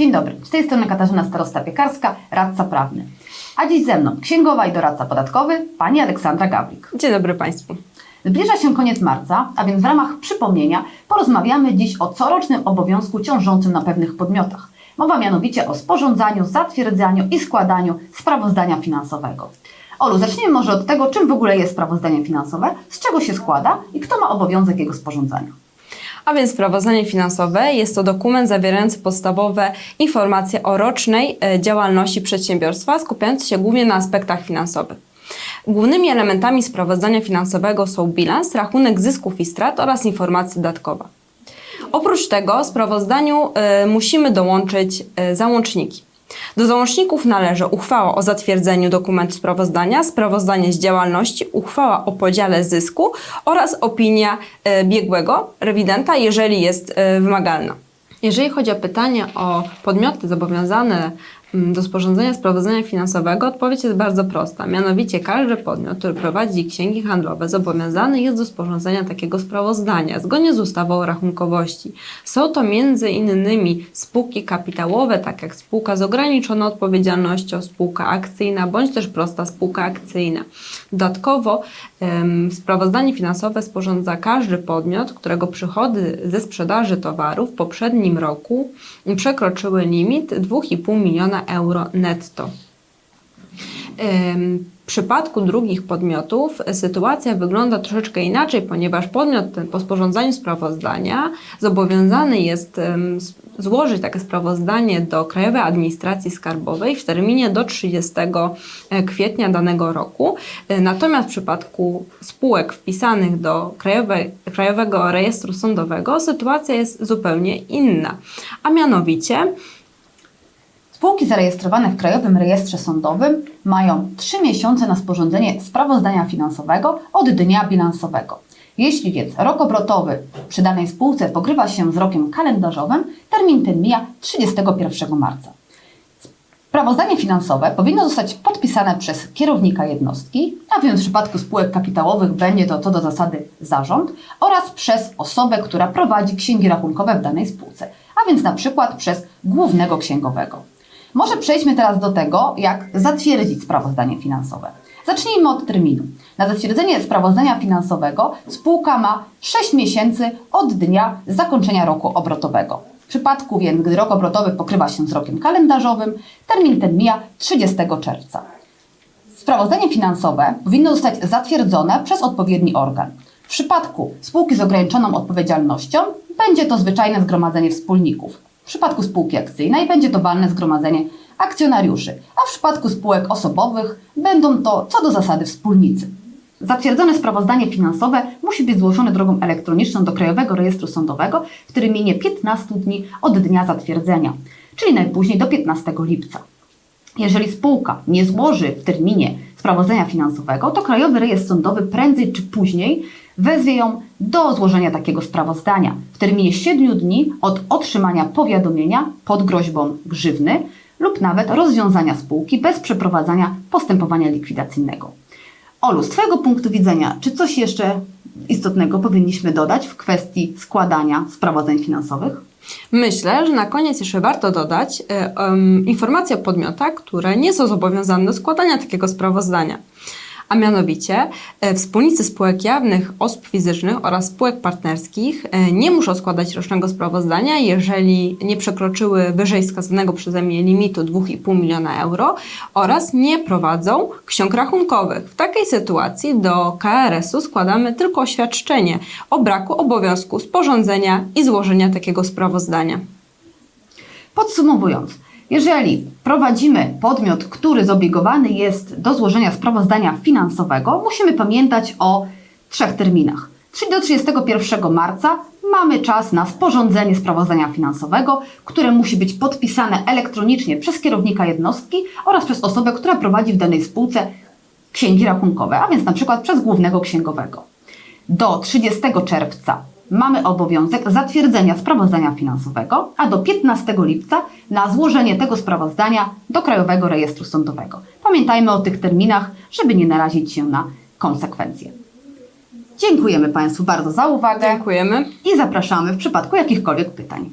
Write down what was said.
Dzień dobry, z tej strony Katarzyna Starosta-Piekarska, radca prawny. A dziś ze mną księgowa i doradca podatkowy, pani Aleksandra Gawlik. Dzień dobry Państwu. Zbliża się koniec marca, a więc w ramach przypomnienia porozmawiamy dziś o corocznym obowiązku ciążącym na pewnych podmiotach. Mowa mianowicie o sporządzaniu, zatwierdzaniu i składaniu sprawozdania finansowego. Olu, zacznijmy może od tego, czym w ogóle jest sprawozdanie finansowe, z czego się składa i kto ma obowiązek jego sporządzania. A więc sprawozdanie finansowe jest to dokument zawierający podstawowe informacje o rocznej e, działalności przedsiębiorstwa, skupiający się głównie na aspektach finansowych. Głównymi elementami sprawozdania finansowego są bilans, rachunek zysków i strat oraz informacja dodatkowa. Oprócz tego w sprawozdaniu e, musimy dołączyć e, załączniki. Do załączników należy uchwała o zatwierdzeniu dokumentu sprawozdania, sprawozdanie z działalności, uchwała o podziale zysku oraz opinia e, biegłego, rewidenta, jeżeli jest e, wymagalna. Jeżeli chodzi o pytanie o podmioty zobowiązane do sporządzenia sprawozdania finansowego, odpowiedź jest bardzo prosta. Mianowicie każdy podmiot, który prowadzi księgi handlowe, zobowiązany jest do sporządzenia takiego sprawozdania zgodnie z ustawą o rachunkowości. Są to między innymi spółki kapitałowe, tak jak spółka z ograniczoną odpowiedzialnością, spółka akcyjna bądź też prosta spółka akcyjna. Dodatkowo sprawozdanie finansowe sporządza każdy podmiot, którego przychody ze sprzedaży towarów w poprzednim roku przekroczyły limit 2,5 miliona euro netto. W przypadku drugich podmiotów sytuacja wygląda troszeczkę inaczej, ponieważ podmiot ten po sporządzaniu sprawozdania zobowiązany jest złożyć takie sprawozdanie do Krajowej Administracji Skarbowej w terminie do 30 kwietnia danego roku. E, Natomiast w przypadku spółek wpisanych do Krajowego Rejestru Sądowego sytuacja jest zupełnie inna, a mianowicie Spółki zarejestrowane w Krajowym Rejestrze Sądowym mają 3 miesiące na sporządzenie sprawozdania finansowego od dnia bilansowego. Jeśli więc rok obrotowy przy danej spółce pokrywa się z rokiem kalendarzowym, termin ten mija 31 marca. Sprawozdanie finansowe powinno zostać podpisane przez kierownika jednostki, a więc w przypadku spółek kapitałowych będzie to co do zasady zarząd oraz przez osobę, która prowadzi księgi rachunkowe w danej spółce, a więc na przykład przez głównego księgowego. Może przejdźmy teraz do tego, jak zatwierdzić sprawozdanie finansowe. Zacznijmy od terminu. Na zatwierdzenie sprawozdania finansowego spółka ma 6 miesięcy od dnia zakończenia roku obrotowego. W przypadku więc, gdy rok obrotowy pokrywa się z rokiem kalendarzowym, termin ten mija 30 czerwca. Sprawozdanie finansowe powinno zostać zatwierdzone przez odpowiedni organ. W przypadku spółki z ograniczoną odpowiedzialnością będzie to zwyczajne zgromadzenie wspólników. W przypadku spółki akcyjnej będzie to walne zgromadzenie akcjonariuszy, a w przypadku spółek osobowych będą to co do zasady wspólnicy. Zatwierdzone sprawozdanie finansowe musi być złożone drogą elektroniczną do Krajowego Rejestru Sądowego, który minie 15 dni od dnia zatwierdzenia, czyli najpóźniej do 15 lipca. Jeżeli spółka nie złoży w terminie sprawozdania finansowego, to Krajowy Rejestr Sądowy prędzej czy później wezwie ją do złożenia takiego sprawozdania w terminie 7 dni od otrzymania powiadomienia pod groźbą grzywny lub nawet rozwiązania spółki bez przeprowadzania postępowania likwidacyjnego. Olu, z Twojego punktu widzenia, czy coś jeszcze istotnego powinniśmy dodać w kwestii składania sprawozdań finansowych? Myślę, że na koniec jeszcze warto dodać em, informacje o podmiotach, które nie są zobowiązane do składania takiego sprawozdania. A mianowicie e, wspólnicy spółek jawnych, osób fizycznych oraz spółek partnerskich e, nie muszą składać rocznego sprawozdania, jeżeli nie przekroczyły wyżej wskazanego przeze mnie limitu 2,5 miliona euro oraz nie prowadzą ksiąg rachunkowych. W takiej sytuacji do KRS-u składamy tylko oświadczenie o braku obowiązku sporządzenia i złożenia takiego sprawozdania. Podsumowując, jeżeli prowadzimy podmiot, który zobligowany jest do złożenia sprawozdania finansowego, musimy pamiętać o trzech terminach. Czyli do 31 marca mamy czas na sporządzenie sprawozdania finansowego, które musi być podpisane elektronicznie przez kierownika jednostki oraz przez osobę, która prowadzi w danej spółce księgi rachunkowe, a więc na przykład przez głównego księgowego. Do 30 czerwca mamy obowiązek zatwierdzenia sprawozdania finansowego, a do 15 lipca na złożenie tego sprawozdania do Krajowego Rejestru Sądowego. Pamiętajmy o tych terminach, żeby nie narazić się na konsekwencje. Dziękujemy Państwu bardzo za uwagę Dziękujemy. i zapraszamy w przypadku jakichkolwiek pytań.